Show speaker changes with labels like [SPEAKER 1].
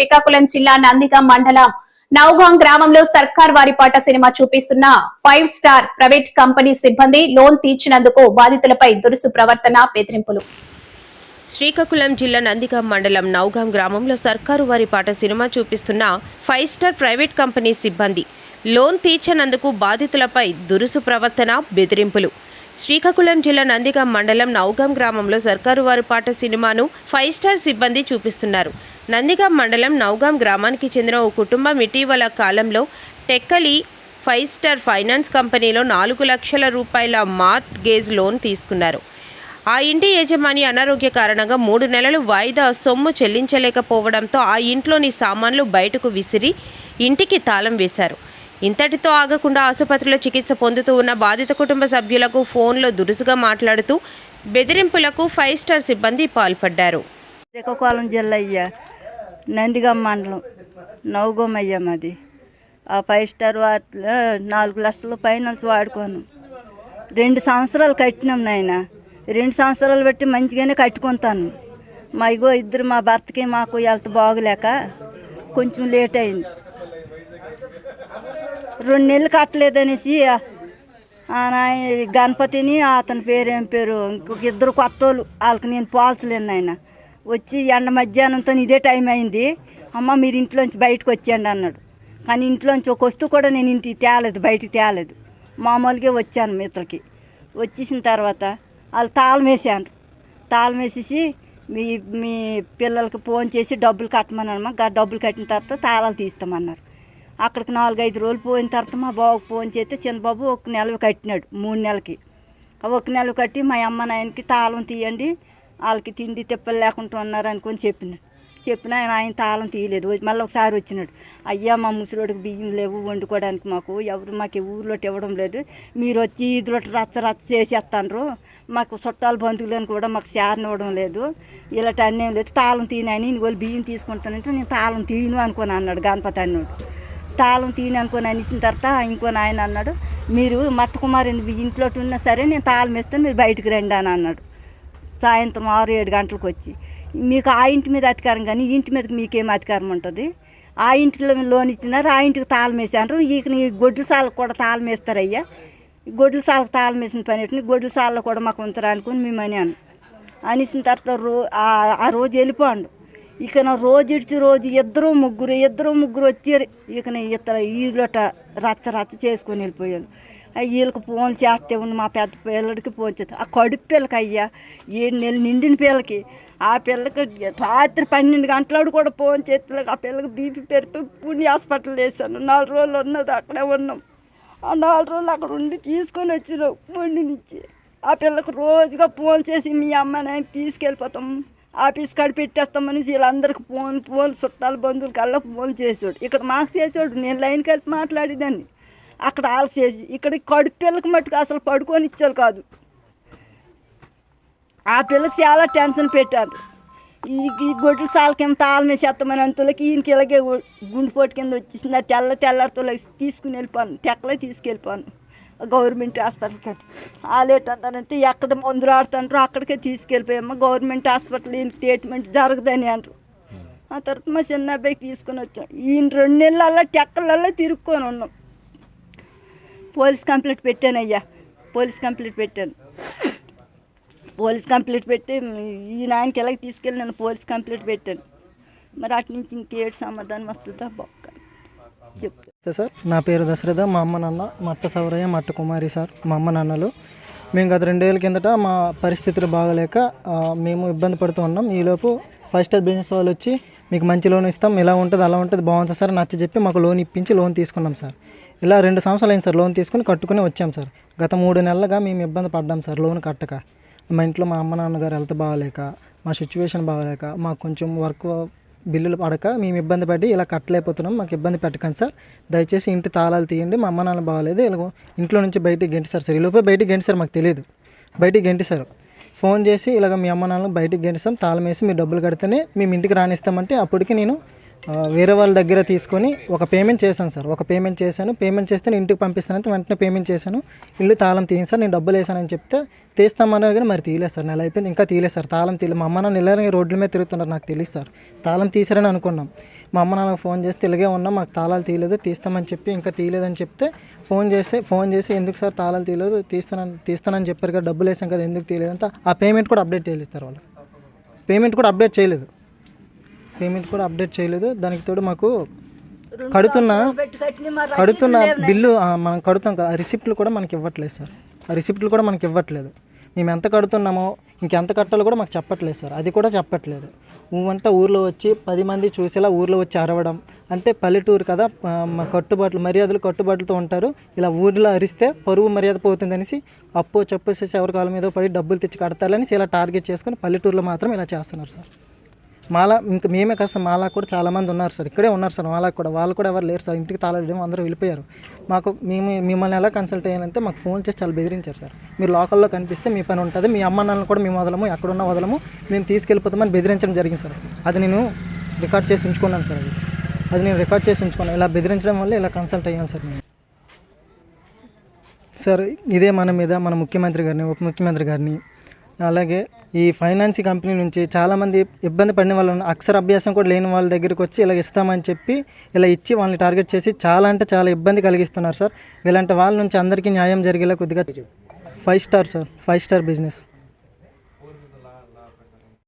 [SPEAKER 1] శ్రీకాకుళం జిల్లా నందిగం మండలం నౌగాం గ్రామంలో సర్కార్ వారిపాట సినిమా చూపిస్తున్న ఫైవ్ స్టార్ ప్రైవేట్ కంపెనీ సిబ్బంది లోన్ తీర్చినందుకు బాధితులపై దురుసు ప్రవర్తన బెదిరింపులు.
[SPEAKER 2] శ్రీకాకుళం జిల్లా నందిగాం మండలం నౌగాం గ్రామంలో సర్కారు వారి పాట సినిమా చూపిస్తున్న ఫైవ్ స్టార్ ప్రైవేట్ కంపెనీ సిబ్బంది లోన్ తీర్చనందుకు బాధితులపై దురుసు ప్రవర్తన బెదిరింపులు. శ్రీకాకుళం జిల్లా నందిగాం మండలం నౌగాం గ్రామంలో సర్కారు వారి పాట సినిమాను ఫైవ్ స్టార్ సిబ్బంది చూపిస్తున్నారు. నందిగాం మండలం నౌగాం గ్రామానికి చెందిన ఓ కుటుంబం ఇటీవల కాలంలో టెక్కలి ఫైవ్ స్టార్ ఫైనాన్స్ కంపెనీలో నాలుగు లక్షల రూపాయల మార్ట్ గేజ్ లోన్ తీసుకున్నారు. ఆ ఇంటి యజమాని అనారోగ్య కారణంగా మూడు నెలలు వాయిదా సొమ్ము చెల్లించలేకపోవడంతో ఆ ఇంట్లోని సామాన్లు బయటకు విసిరి ఇంటికి తాళం వేశారు. ఇంతటితో ఆగకుండా ఆసుపత్రిలో చికిత్స పొందుతూ ఉన్న బాధిత కుటుంబ సభ్యులకు ఫోన్లో దురుసుగా మాట్లాడుతూ బెదిరింపులకు ఫైవ్ స్టార్ సిబ్బంది పాల్పడ్డారు.
[SPEAKER 3] శ్రీకాకుళం జిల్లా అయ్యా నందిగం మండలం నవగం అయ్యా మాది. ఆ ఫైవ్ స్టార్ వాటిలో నాలుగు లక్షలు ఫైనాన్స్ వాడుకోను రెండు సంవత్సరాలు కట్టినాం నాయన. రెండు సంవత్సరాలు బట్టి మంచిగానే కట్టుకుంటాను. మా ఇగో ఇద్దరు మా భర్తకి మాకు హెల్త్ బాగోలేక కొంచెం లేట్ అయింది. రెండు నెలలు కట్టలేదనేసి ఆ నాయ గణపతిని అతని పేరు ఏం పేరు ఇంకొక ఇద్దరు కొత్త వాళ్ళు వాళ్ళకి నేను పోల్చలేను ఆయన వచ్చి ఎండ మధ్యాహ్నంతో ఇదే టైం అయింది. అమ్మ మీరు ఇంట్లోంచి బయటకు వచ్చేయండి అన్నాడు. కానీ ఇంట్లోంచి ఒక వస్తువు కూడా నేను ఇంటికి తేలేదు బయటికి తేలేదు. మామూలుగా వచ్చాను మిత్రకి. వచ్చేసిన తర్వాత వాళ్ళు తాళం వేసాను తాళం వేసేసి మీ మీ పిల్లలకి ఫోన్ చేసి డబ్బులు కట్టమన్నాను అమ్మ. డబ్బులు కట్టిన తర్వాత తాళాలు తీస్తామన్నారు. అక్కడికి నాలుగైదు రోజులు పోయిన తర్వాత మా బాబుకి ఫోన్ చేస్తే చిన్నబాబు ఒక నెల కట్టినాడు మూడు నెలలకి. ఒక నెల కట్టి మా అమ్మ నాయనకి తాళం తీయండి. వాళ్ళకి తిండి తిప్పలు లేకుండా ఉన్నారు అనుకొని చెప్పిన ఆయన ఆయన తాళం తీయలేదు. మళ్ళీ ఒకసారి వచ్చినాడు. అయ్యా మా ముసలోడికి బియ్యం లేవు వండుకోవడానికి మాకు ఎవరు మాకు ఊర్లోటి ఇవ్వడం లేదు. మీరు వచ్చి ఇదిలో రచ్చ రచ్చ చేసేస్తాను మాకు చుట్టాలు బంధువులని కూడా మాకు శారణ ఇవ్వడం లేదు. ఇలాంటి అన్నీ లేదు. తాళం తీయనని వాళ్ళు బియ్యం తీసుకుంటానంటే నేను తాళం తీయను అనుకొని అన్నాడు గణపతి అన్నాడు. తాళం తీయను అనుకొని అనేసిన తర్వాత ఇంకో నాయన అన్నాడు మీరు మట్ట ఇంట్లో ఉన్నా సరే నేను తాళం ఇస్తాను మీరు బయటికి రండి అని అన్నాడు. సాయంత్రం ఆరు ఏడు గంటలకు వచ్చి. మీకు ఆ ఇంటి మీద అధికారం కానీ ఈ ఇంటి మీద మీకేం అధికారం ఉంటుంది? ఆ ఇంటిలో లోన్ ఇచ్చినారు ఆ ఇంటికి తాళం వేసారు ఈ నీ గొడ్ల సాలకు కూడా తాళం వేస్తారయ్యా. ఈ గొడ్ల సాలకు తాళం వేసిన పని ఏంటి? గొడ్ల సాలలో కూడా మాకు ఉంచరా అనుకుని మేము అని. అనేసిన తర్వాత రో ఆ- రోజు వెళ్ళిపోండు. ఇక రోజు ఇడిచి రోజు ఇద్దరు ముగ్గురు ఇద్దరు ముగ్గురు వచ్చారు ఇక ఇతర ఈదులట రచ్చ రచ్చ చేసుకొని వెళ్ళిపోయాను వీళ్ళకి ఫోన్ చేస్తే ఉంది మా పెద్ద పిల్లడికి ఫోన్ చేస్తే. ఆ కడుపు పిల్లకి అయ్యా ఏడు నెలలు నిండిన పిల్లకి ఆ పిల్లకి రాత్రి పన్నెండు గంటలాడు కూడా ఫోన్ చేస్తే ఆ పిల్లకి బీపీ పెరిపి పుణ్య హాస్పిటల్ వేసాను నాలుగు రోజులు ఉన్నది అక్కడే ఉన్నాం. ఆ నాలుగు రోజులు అక్కడ ఉండి తీసుకొని వచ్చినాం పుణ్య నుంచి. ఆ పిల్లకు రోజుగా ఫోన్ చేసి మీ అమ్మ నాయన తీసుకెళ్ళిపోతాం ఆఫీస్ కాడ పెట్టేస్తామని వీళ్ళందరికి ఫోన్ ఫోన్ చుట్టాలు బంధువులు కల్లా ఫోన్ చేసాడు ఇక్కడ మాకు చేసాడు నేను లైన్ కలిపి మాట్లాడేదాన్ని. అక్కడ ఆల్సేసి ఇక్కడ కడు పిల్లకి మట్టుకు అసలు పడుకొని ఇచ్చారు కాదు. ఆ పిల్లకి చాలా టెన్షన్ పెట్టారు. ఈ ఈ గొడ్ల సాలకేం తాళం వేసేస్తామని ఈయనకి ఇలాగే గుండెపోటు కింద వచ్చేసింది. ఆ తెల్ల తెల్లారితో తీసుకుని వెళ్ళిపోను. తెక్కలే తీసుకెళ్ళిపోను. గవర్నమెంట్ హాస్పిటల్కి వాళ్ళు ఏంటంటారంటే ఎక్కడ మందులు ఆడుతుంటారో అక్కడికే తీసుకెళ్ళిపోయామ్మా గవర్నమెంట్ హాస్పిటల్ ఈయన ట్రీట్మెంట్ జరగదని అంటారు. ఆ తర్వాత మా చిన్న అబ్బాయికి తీసుకొని వచ్చాం. ఈయన రెండు నెలల్లో టెక్కలల్లో తిరుక్కొని ఉన్నాం. పోలీస్ కంప్లైంట్ పెట్టానయ్యా. పోలీస్ కంప్లైంట్ పెట్టాను. పోలీస్ కంప్లైంట్ పెట్టి ఈ నాయనకి ఎలాగ తీసుకెళ్ళి నేను పోలీస్ కంప్లైంట్ పెట్టాను. మరి అటు నుంచి ఇంకేడు సమాధానం వస్తుందా బొక్క. చెప్తా
[SPEAKER 4] సార్. నా పేరు దశరథ. మా అమ్మ నాన్న మట్ట సౌరయ్య మట్ట కుమారి సార్ మా అమ్మ నాన్నలు. మేము గత రెండేళ్ళ కిందట మా పరిస్థితులు బాగలేక మేము ఇబ్బంది పడుతూ ఉన్నాం. ఈలోపు ఫైవ్ స్టార్ బిజినెస్ వాళ్ళు వచ్చి మీకు మంచి లోన్ ఇస్తాం ఇలా ఉంటుంది అలా ఉంటుంది బాగుంటుంది సార్ నచ్చ చెప్పి మాకు లోన్ ఇప్పించి లోన్ తీసుకున్నాం సార్. ఇలా రెండు సంవత్సరాలు అయింది సార్ లోన్ తీసుకుని కట్టుకుని వచ్చాం సార్. గత మూడు నెలలుగా మేము ఇబ్బంది పడ్డాం సార్ లోన్ కట్టక. మా ఇంట్లో మా అమ్మ నాన్నగారు హెల్త్ బాగాలేక మా సిచ్యువేషన్ బాగాలేక మాకు కొంచెం వర్క్ బిల్లులు పడక మేము ఇబ్బంది పడి ఇలా కట్టలేకపోతున్నాం మాకు ఇబ్బంది పెట్టకండి సార్. దయచేసి ఇంటి తాళాలు తీయండి మా అమ్మ నాన్న బాగాలేదు ఇలా ఇంట్లో నుంచి బయటికి గెంటి సార్ ఈలోపే బయటికి గెంటిసారు మాకు తెలియదు బయటికి గెంటిసారు ఫోన్ చేసి ఇలాగ మీ అమ్మ నాన్న బయటికి గెలిస్తాం తాళం వేసి మీరు డబ్బులు కడితేనే మేము ఇంటికి రానిస్తామంటే అప్పటికి నేను వేరే వాళ్ళ దగ్గర తీసుకొని ఒక పేమెంట్ చేశాను సార్. ఒక పేమెంట్ చేశాను. పేమెంట్ చేస్తే నేను ఇంటికి పంపిస్తానంటే వెంటనే పేమెంట్ చేశాను. ఇల్లు తాళం తీయండి సార్. నేను డబ్బులు వేసానని చెప్తే తీస్తామన్నారు కానీ మరి తీయలేదు సార్. నెల అయిపోయింది. ఇంకా తీయలేదు సార్. తాళం తీయలేదు. మా అమ్మ నాన్న ఇలాగే రోడ్ల మీద తిరుగుతున్నారు. నాకు తెలియదు సార్. తాళం తీసారని అనుకున్నాం. మా అమ్మ నాన్నకు ఫోన్ చేస్తే ఇలాగే ఉన్నాం. మాకు తాళాలు తీయలేదు. తీస్తామని చెప్పి ఇంకా తీయలేదని చెప్తే ఫోన్ చేస్తే ఫోన్ చేసి ఎందుకు సార్ తాళాలు తీయలేదు? తీస్తానని తీస్తానని చెప్పారు కదా. డబ్బులు వేసాం కదా. ఎందుకు తీయలేదంటే ఆ పేమెంట్ కూడా అప్డేట్ చేయలేదు సార్ వాళ్ళు. పేమెంట్ కూడా అప్డేట్ చేయలేదు. పేమెంట్ కూడా అప్డేట్ చేయలేదు. దానికి తోడు మాకు కడుతున్న కడుతున్న బిల్లు మనం కడుతాం కదా. రిసిప్ట్లు కూడా మనకి ఇవ్వట్లేదు సార్. ఆ రిసిప్ట్లు కూడా మనకి ఇవ్వట్లేదు. మేము ఎంత కడుతున్నామో ఇంకెంత కట్టాలో కూడా మాకు చెప్పట్లేదు సార్. అది కూడా చెప్పట్లేదు. నువ్వంట ఊర్లో వచ్చి పది మంది చూసేలా ఊర్లో వచ్చి అరవడం. అంటే పల్లెటూరు కదా మా కట్టుబాట్లు మర్యాదలు కట్టుబాట్లతో ఉంటారు. ఇలా ఊర్లో అరిస్తే పరువు మర్యాద పోతుందనేసి అప్పు చెప్పు చేసి ఎవరి కాళ్ళ మీద పడి డబ్బులు తెచ్చి కడతారని ఇలా టార్గెట్ చేసుకొని పల్లెటూరులో మాత్రం ఇలా చేస్తున్నారు సార్. మాలా ఇంకా మేమే కాదు సార్ మాలా కూడా చాలామంది ఉన్నారు సార్. ఇక్కడే ఉన్నారు సార్ మాలా కూడా. వాళ్ళు కూడా ఎవరు లేరు సార్. ఇంటికి తాళలేమో అందరూ వెళ్ళిపోయారు. మాకు మేము మిమ్మల్ని ఎలా కన్సల్ట్ అయ్యానంటే మాకు ఫోన్ చేసి చాలా బెదిరించారు సార్. మీరు లోకల్లో కనిపిస్తే మీ పని ఉంటుంది. మీ అమ్మ నాన్నలు కూడా మేము వదలము. ఎక్కడున్న వదలము. మేము తీసుకెళ్ళిపోతామని బెదిరించడం జరిగింది సార్. అది నేను రికార్డ్ చేసి ఉంచుకున్నాను సార్ అది. అది నేను రికార్డ్ చేసి ఉంచుకున్నాను. ఇలా బెదిరించడం వల్ల ఇలా కన్సల్ట్ అయ్యాను సార్ నేను సార్ ఇదే మన మీద మన ముఖ్యమంత్రి గారిని ఉప ముఖ్యమంత్రి గారిని అలాగే ఈ ఫైనాన్స్ కంపెనీ నుంచి చాలామంది ఇబ్బంది పడిన వాళ్ళు అక్షర అభ్యాసం కూడా లేని వాళ్ళ దగ్గరికి వచ్చి ఇలా ఇస్తామని చెప్పి ఇలా ఇచ్చి వాళ్ళని టార్గెట్ చేసి చాలా అంటే చాలా ఇబ్బంది కలిగిస్తున్నారు సార్. ఇలాంటి వాళ్ళ నుంచి అందరికీ న్యాయం జరిగేలా కొద్దిగా five star sir five star business.